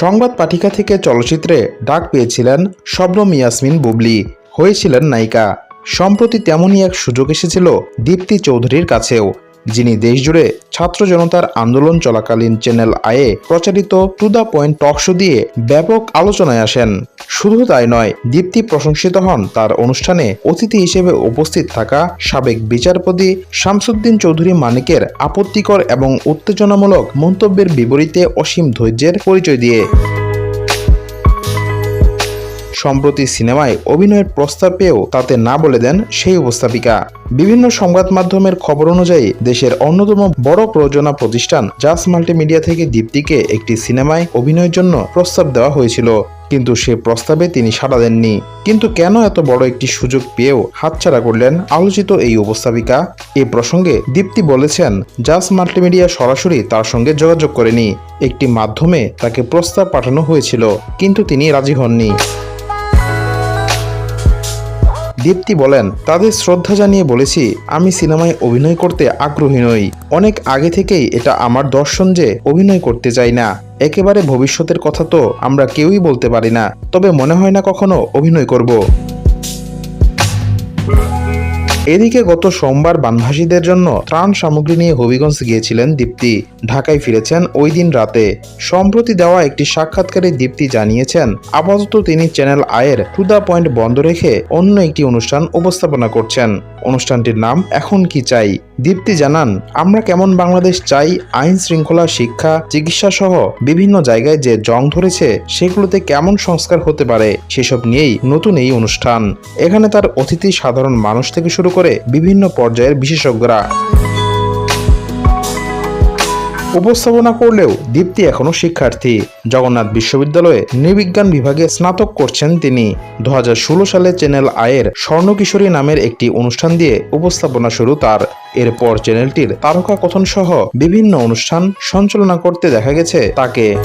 সংবাদ পাঠিকা থেকে চলচ্চিত্রে ডাক পেয়েছিলেন শবনম ইয়াসমিন বুবলি। হয়েছিলেন নায়িকা। সম্প্রতি তেমনই এক সুযোগ এসেছিল দীপ্তি চৌধুরীর কাছেও। যিনি দেশজুড়ে ছাত্র জনতার আন্দোলন চলাকালীন চ্যানেল আয়ে প্রচারিত to the point talk show দিয়ে ব্যাপক আলোচনায় আসেন। শুধু তাই নয়, দীপ্তি প্রশংসিত হন তার অনুষ্ঠানে অতিথি হিসেবে উপস্থিত থাকা সাবেক বিচারপতি শামসুদ্দিন চৌধুরী মানিকের আপত্তিকর এবং উত্তেজনামূলক মন্তব্যের বিপরীতে অসীম ধৈর্যের পরিচয় দিয়ে। সম্প্রতি সিনেমায় অভিনয়ের প্রস্তাব পেয়েও তাতে না বলে দেন সেই উপস্থাপিকা। বিভিন্ন সংবাদ মাধ্যমের খবর অনুযায়ী দেশের অন্যতম বড় প্রযোজনা প্রতিষ্ঠান জাস মাল্টিমিডিয়া থেকে দীপ্তিকে একটি সিনেমায় অভিনয়ের জন্য প্রস্তাব দেওয়া হয়েছিল, কিন্তু সে প্রস্তাবে তিনি সাড়া দেননি। কিন্তু কেন এত বড় একটি সুযোগ পেয়েও হাতছাড়া করলেন আলোচিত এই উপস্থাপিকা? এ প্রসঙ্গে দীপ্তি বলেছেন জাস মাল্টিমিডিয়া সরাসরি তার সঙ্গে যোগাযোগ করেনি। একটি মাধ্যমে তাকে প্রস্তাব পাঠানো হয়েছিল, কিন্তু তিনি রাজি হননি। দীপ্তি বলেন, তাদের শ্রদ্ধা জানিয়ে বলেছি, আমি সিনেমায় অভিনয় করতে আগ্রহী নই। অনেক আগে থেকেই এটা আমার দর্শন যে অভিনয় করতে চাই না। একেবারে ভবিষ্যতের কথা তো আমরা কেউই বলতে পারি না। তবে মনে হয় না কখনো অভিনয় করব। এদিকে গত সোমবার বানভাসীদের জন্য ত্রাণ সামগ্রী নিয়ে হবিগঞ্জ গিয়েছিলেন দীপ্তি। ঢাকায় ফিরেছেন ওই দিন রাতে। সম্প্রতি দেওয়া একটি সাক্ষাৎকারে দীপ্তি জানিয়েছেন, আপাতত তিনি চ্যানেল আয়ের টু দ্য পয়েন্ট বন্ধ রেখে অন্য একটি অনুষ্ঠান উপস্থাপনা করছেন। অনুষ্ঠানটির নাম এখন কি চাই? দীপ্তি জানান, আমরা কেমন বাংলাদেশ চাই, আইন শৃঙ্খলা, শিক্ষা, চিকিৎসা সহ বিভিন্ন জায়গায় যে জং ধরেছে, সেগুলোতে কেমন সংস্কার হতে পারে, সেসব নিয়েই নতুন এই অনুষ্ঠান। এখানে তার অতিথি সাধারণ মানুষ থেকে শুরু করে বিভিন্ন পর্যায়ের বিশেষজ্ঞরা। উপস্থাপনা করলেও দীপ্তি এখনও শিক্ষার্থী। জগন্নাথ বিশ্ববিদ্যালয়ে নৃবিজ্ঞান বিভাগে স্নাতক করছেন তিনি। দু হাজার ষোলো সালে চ্যানেল আয়ের স্বর্ণকিশোরী নামের একটি অনুষ্ঠান দিয়ে উপস্থাপনা শুরু তার। এরপর চ্যানেলটির তারকা কথন সহ বিভিন্ন অনুষ্ঠান সঞ্চালনা করতে দেখা গেছে তাকে।